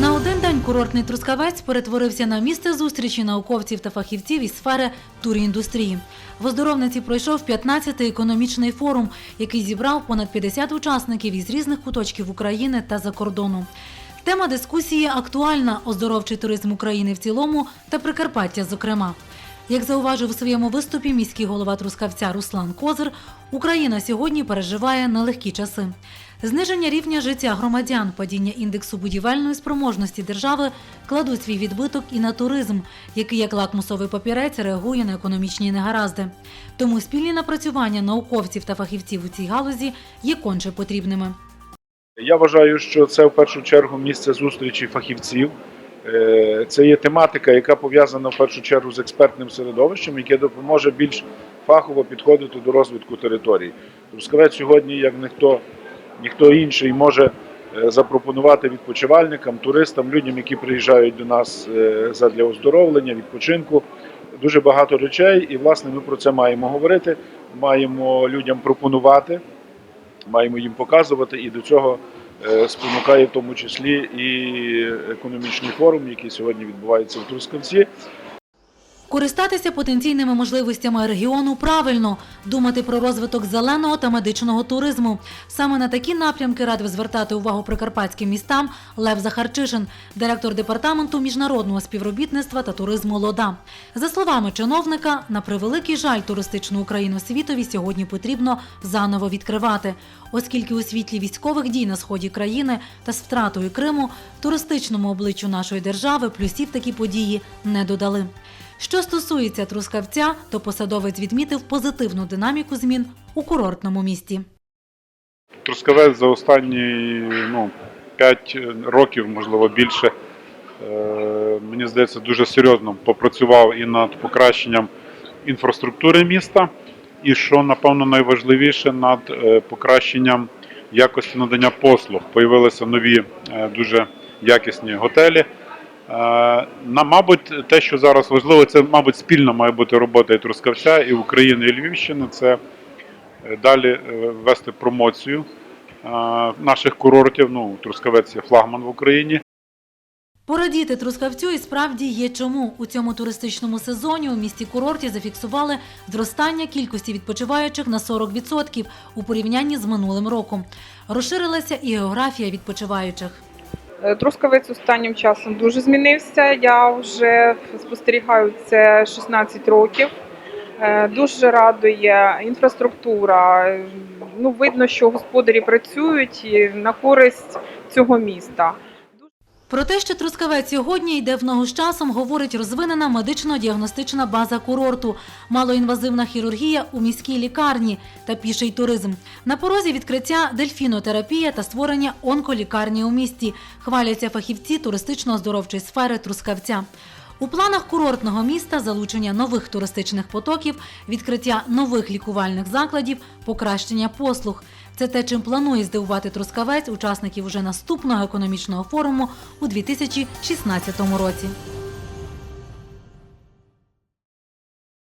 На один день курортний Трускавець перетворився на місце зустрічі науковців та фахівців із сфери туріндустрії. В оздоровниці пройшов 15-й економічний форум, який зібрав понад 50 учасників із різних куточків України та за кордону. Тема дискусії актуальна оздоровчий туризм України в цілому та Прикарпаття, зокрема. Як зауважив у своєму виступі міський голова Трускавця Руслан Козир, Україна сьогодні переживає нелегкі часи. Зниження рівня життя громадян, падіння індексу будівельної спроможності держави кладуть свій відбиток і на туризм, який як лакмусовий папірець реагує на економічні негаразди. Тому спільні напрацювання науковців та фахівців у цій галузі є конче потрібними. Я вважаю, що це в першу чергу місце зустрічі фахівців. Е, Це є тематика, яка пов'язана в першу чергу з експертним середовищем, яке допоможе більш фахово підходити до розвитку територій. Трускавець сьогодні, як ніхто, ніхто інший, може е, запропонувати відпочивальникам, туристам, людям, які приїжджають до нас е, задля оздоровлення, відпочинку. Дуже багато речей, і власне ми про це маємо говорити, маємо людям пропонувати маємо їм показувати, і до цього е, спонукає в тому числі і економічний форум, який сьогодні відбувається в Трускавці. Користатися потенційними можливостями регіону правильно, думати про розвиток зеленого та медичного туризму. Саме на такі напрямки радив звертати увагу прикарпатським містам Лев Захарчишин, директор департаменту міжнародного співробітництва та туризму ЛОДА. За словами чиновника, на превеликий жаль туристичну Україну світові сьогодні потрібно заново відкривати, оскільки у світлі військових дій на сході країни та з втратою Криму туристичному обличчю нашої держави плюсів такі події не додали. Що стосується трускавця, то посадовець відмітив позитивну динаміку змін у курортному місті. Трускавець за останні ну, 5 років, можливо більше, е, мені здається, дуже серйозно попрацював і над покращенням інфраструктури міста, і що, напевно, найважливіше, над е, покращенням якості надання послуг. Появилися нові е, дуже якісні готелі. Е, На, мабуть, те, що зараз важливо, це, мабуть, спільна має бути робота і Трускавця, і України, і Львівщини. Це е, далі е, вести промоцію наших курортів. Ну, Трускавець є флагман в Україні. Порадіти трускавцю і справді є чому. У цьому туристичному сезоні у місті курорті зафіксували зростання кількості відпочиваючих на 40% у порівнянні з минулим роком. Розширилася і географія відпочиваючих. Е, Трускавець останнім часом дуже змінився. Я вже спостерігаю це 16 років. Е, Дуже радує інфраструктура. Е, Ну, видно, що господарі працюють на користь цього міста. Про те, що Трускавець сьогодні йде в ногу з часом, говорить розвинена медично-діагностична база курорту, малоінвазивна хірургія у міській лікарні та піший туризм. На порозі відкриття дельфінотерапія та створення онколікарні у місті. Хваляться фахівці туристично-оздоровчої сфери Трускавця. У планах курортного міста залучення нових туристичних потоків, відкриття нових лікувальних закладів, покращення послуг. Це те, чим планує здивувати Трускавець учасників уже наступного економічного форуму у 2016 році.